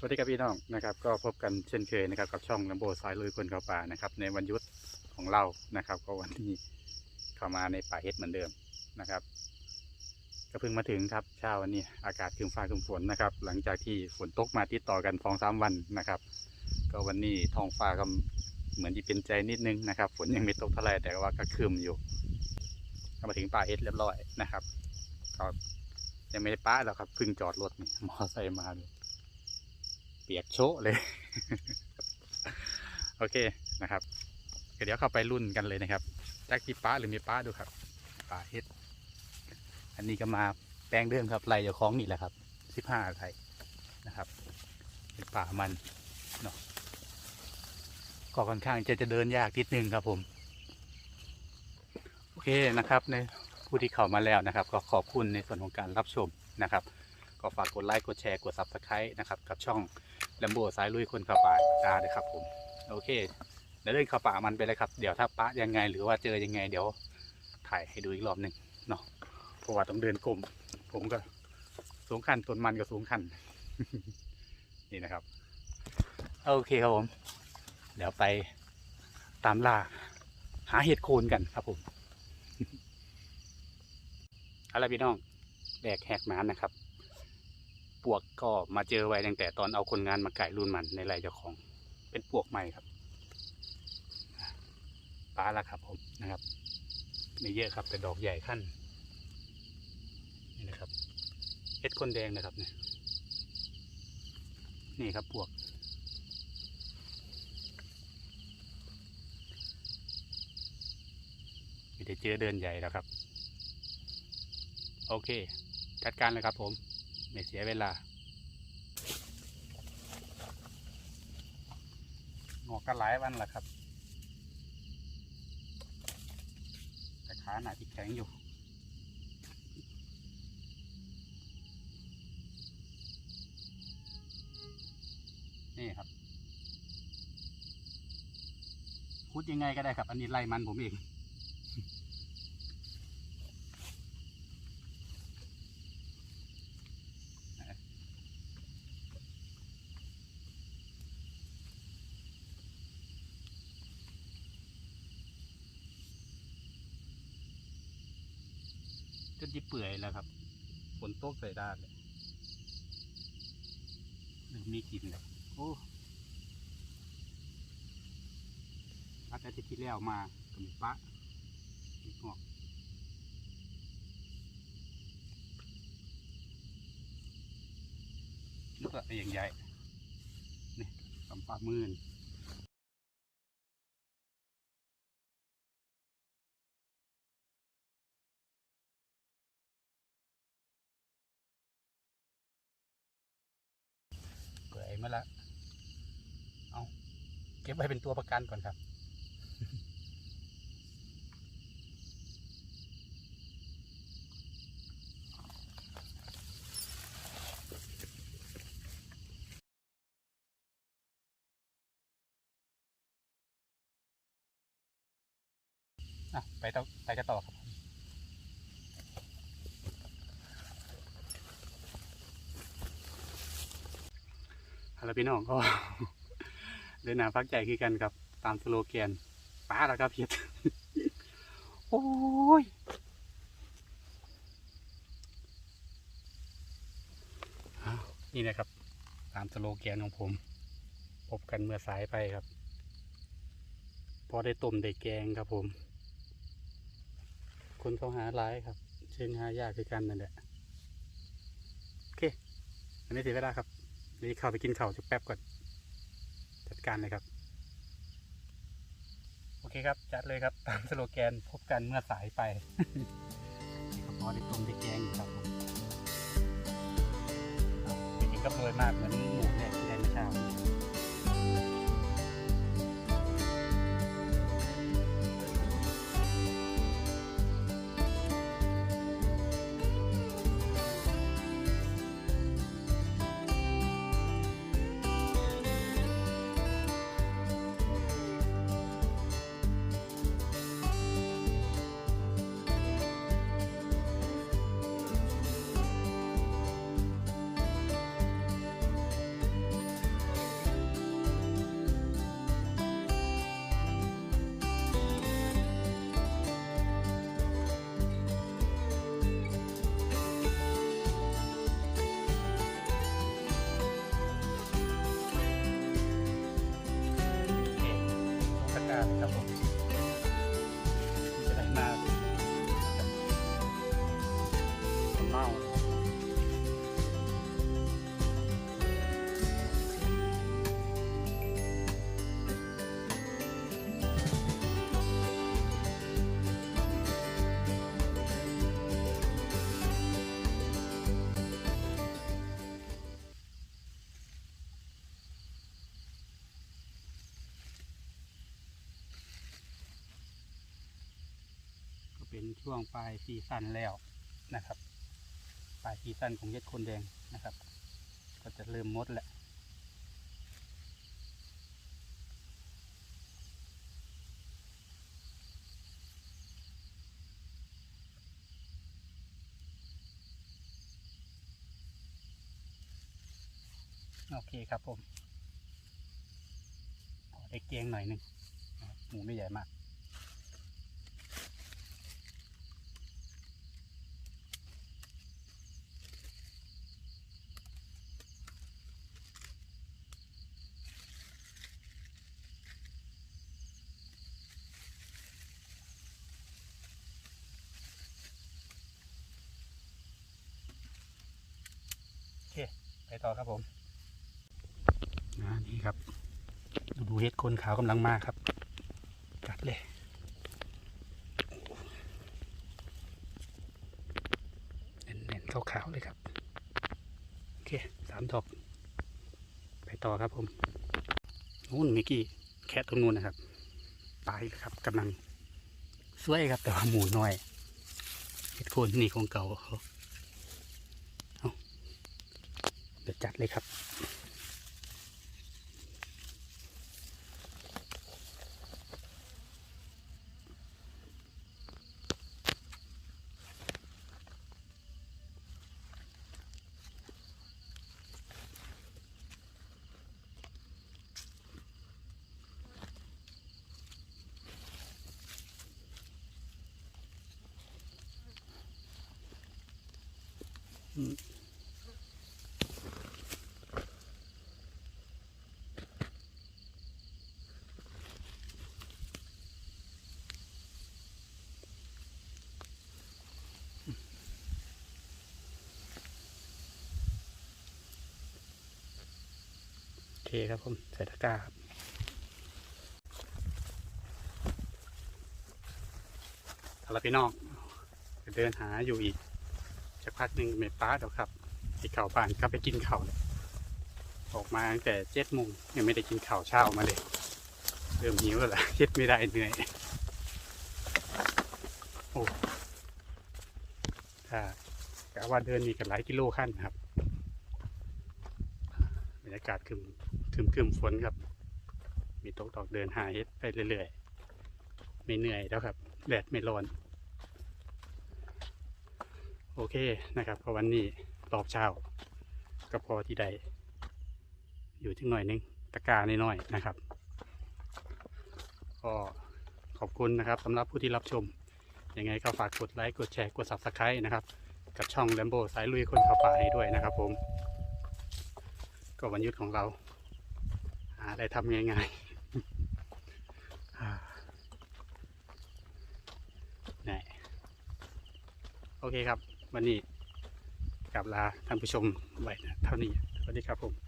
สวัสดีครับพี่น้องนะครับ ก็พบกันเช่นเคยนะครับ กับช่องลำโบสายลุยคนเข้าป่านะครับ ในวันยุดของเรานะครับ ก็วันนี้เข้ามาในป่าเฮ็ดเหมือนเดิมนะครับ ก็เพิ่งมาถึงครับเช้าวันนี้อากาศครึมฟ้าครึมฝนนะครับ หลังจากที่ฝนตกมาติดต่อกันสองสามวันนะครับ ก็วันนี้ท้องฟ้าก็เหมือนที่เป็นใจนิดนึงนะครับฝนยังไม่ตกเท่าไหร่แต่ว่าก็ครึมอยู่ก็มาถึงป่าเฮ็ดเรียบร้อยนะครับก็ยังไม่ได้ป้าแล้วครับเพิ่งจอดรถมอไซค์มาเลย ปียกโชะเลย โอเคนะครับ เดี๋ยวเข้าไปรุ่นกันเลยนะครับแจ็คที่ป้าหรือมีป้าดูครับป้าเฮ็ด อันนี้ก็มาแปลงเดิมครับไล่เจ้าของนี่แหละครับสิบห้าไร่นะครับ เป็นป่ามันเนาะก็ค่อนข้างจะจะเดินยากนิดนึงครับผม โอเคนะครับ ในผู้ที่เข้ามาแล้วนะครับ ก็ขอบคุณในส่วนของการรับชมนะครับ ก็ฝากกดไลค์กดแชร์กดซับสไครต์นะครับ กับช่อง แลมโบสายลุยคนข้าป่าตาเลยครับ ผม โอเคเดี๋ยวเดินเข้าป่ามันไปเลยครับ เดี๋ยวถ้าปะยังไงหรือว่าเจอยังไง เดี๋ยวถ่ายให้ดูอีกรอบหนึ่งเนาะเพราะว่าต้องเดินกลมผมก็สูงขันต้นมันก็สูงขันนี่นะครับ โอเคครับผม เดี๋ยวไปตามล่าหาเห็ดโคนกันครับผมอะไรพี่น้องแบกแหกหมานนะครับ ปวกก็มาเจอไว้ตั้งแต่ตอนเอาคนงานมาไก่รุ่นมันในไร่เจ้าของ เป็นปวกใหม่ครับปลาละครับผมนะครับไม่เยอะครับแต่ดอกใหญ่ขั้นนี่นะครับเห็ดคนแดงนะครับเนี่ยนี่ครับปวกไม่ได้เจอเดินใหญ่แล้วครับ โอเค จัดการเลยครับผม ไม่เสียเวลางอกกันหลายวันแล้วครับ แต่ขาหนาที่แข็งอยู่นี่ครับพูดยังไงก็ได้ครับ อันนี้ไล่มันผมเอง จนที่เปื่อยแล้วครับฝนตกใส่ด้านเลยเริ่มมีกลินเลยโอ้อาทิตย์ที่แล้วมากับมีปะมีงอกนึกว่าอย่างใหญ่นี่สำปามือน มาละเอาเก็บไว้เป็นตัวประกันก่อนครับ อะ ไปต่อไปกันต่อครับ ผมฮัลโหลพี่น้องก็เดินหน้าพักใจคือกันครับตามสโลแกนป้าแล้วครับเพียรโอ้ยนี่นะครับ ตามสโลแกนของผม พบกันเมื่อสายไปครับ พอได้ต้มได้แกงครับผม คนเขาหาร้ายครับ เชิงหายากคือกันนั่นแหละ โอเค อันนี้เสียเวลาครับ นี่เข้าไปกินข้าวจุแป๊บก่อนจัดการเลยครับ โอเคครับ จัดเลยครับ ตามสโลแกนพบกันเมื่อสายไปนี่ก็พอได้ต้มได้แกงอยู่ครับผมไม่ถึงกับรวยมากเหมือนหมูเนี่ยที่ได้เมื่อเช้า เป็นช่วงปลายซีซั่นแล้วนะครับ ปลายซีซั่นของเห็ดคนแดงนะครับ ก็จะเริ่มมดแหละโอเคครับผม พอได้เกียงหน่อยหนึงหมูไม่ใหญ่มาก ไปต่อครับผมน,นี่ครับ ดูเห็ดคนขาวกำลังมาครับ กัดเลยเน้นๆขาวๆเลยครับ โอเคสามดอก ไปต่อครับผมนู่นมื่อกี้แค่ตรงนู้นนะครับ ตายครับกำลังสวยครับแต่ว่าหมูน้อยเห็ดโคนนี่ของเก่าเขาเดี๋ยว จัดเลยครับโเคครับผมใส่ตะกร้าครับเอาละพี่น้องจะเดินหาอยู่อีกสักพักหนึ่งไม่ป้าเดี๋ยวครับที่เข่าบ้านก็ไปกินเข้าออกมาตั้งแต่เจ็ดโมงยังไม่ได้กินข้าวเช้ามาเลย เริ่มหิวแล้วล่ะคิดไม่ได้เหนื่อยโอ้ถ้ากะว่าเดินมีกันหลายกิโลขั้นครับ บรรยากาศคึม คึมคึมฝนครับ มีตกดอกเดินหาเฮ็ดไปเรื่อยๆ ไม่เหนื่อยแล้วครับ แดดไม่ร้อน โอเคนะครับพราะวันนี้รอบเช้าก็พอที่ใด อยู่ที่หน่อยนึงตะกร้าน้อยๆนะครับ ก็ขอบคุณนะครับสำหรับผู้ที่รับชม ยังไงก็ฝากกดไลค์ กดแชร์ กด subscribe นะครับ กับช่องแลมโบสายลุยคนเข้าป่าให้ด้วยนะครับผม ก็วันยุดของเรา ไรทำง่ายๆอ่าไหนโอเคครับ วันนี้กลับลาท่านผู้ชมไว้นะเท่านี้สวัสดีครับผม